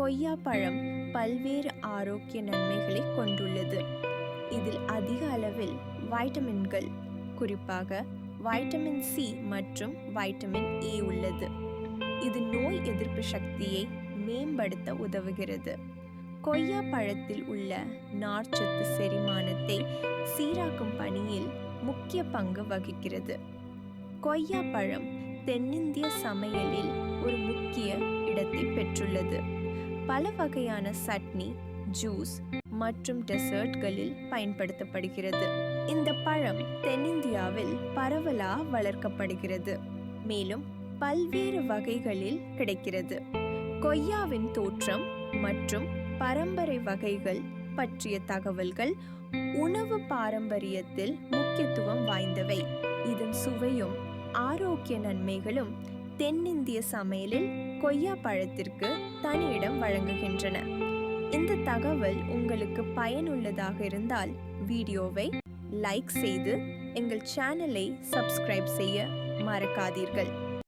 கொய்யா பழம் பல்வேறு ஆரோக்கிய நன்மைகளை கொண்டுள்ளது. இதில் அதிக அளவில் வைட்டமின்கள் குறிப்பாக வைட்டமின் சி மற்றும் வைட்டமின் ஏ உள்ளது. இது நோய் எதிர்ப்பு சக்தியை மேம்படுத்த உதவுகிறது. கொய்யா பழத்தில் உள்ள நார்ச்சத்து செரிமானத்தை சீராக்கும் பணியில் முக்கிய பங்கு வகிக்கிறது. கொய்யா பழம் தென்னிந்திய சமையலில் ஒரு முக்கிய இடத்தை பெற்றுள்ளது. பல வகையான சட்னி ஜூஸ் மற்றும் டெசர்ட்களில் பயன்படுத்தப்படுகிறது. இந்த பழம் தென்னிந்தியாவில் பரவலா வளர்க்கப்படுகிறது. மேலும் பல்வேறு வகைகளில் கிடைக்கிறது. கொய்யாவின் தோற்றம் மற்றும் பரம்பரை வகைகள் பற்றிய தகவல்கள் உணவு பாரம்பரியத்தில் முக்கியத்துவம் வாய்ந்தவை. இதன் சுவையும் ஆரோக்கிய நன்மைகளும் தென்னிந்திய சமையலில் கொய்யா பழத்திற்கு தனி இடம் வழங்குகின்றன. இந்த தகவல் உங்களுக்கு பயனுள்ளதாக இருந்தால் வீடியோவை லைக் செய்து எங்கள் சேனலை சப்ஸ்கிரைப் செய்ய மறக்காதீர்கள்.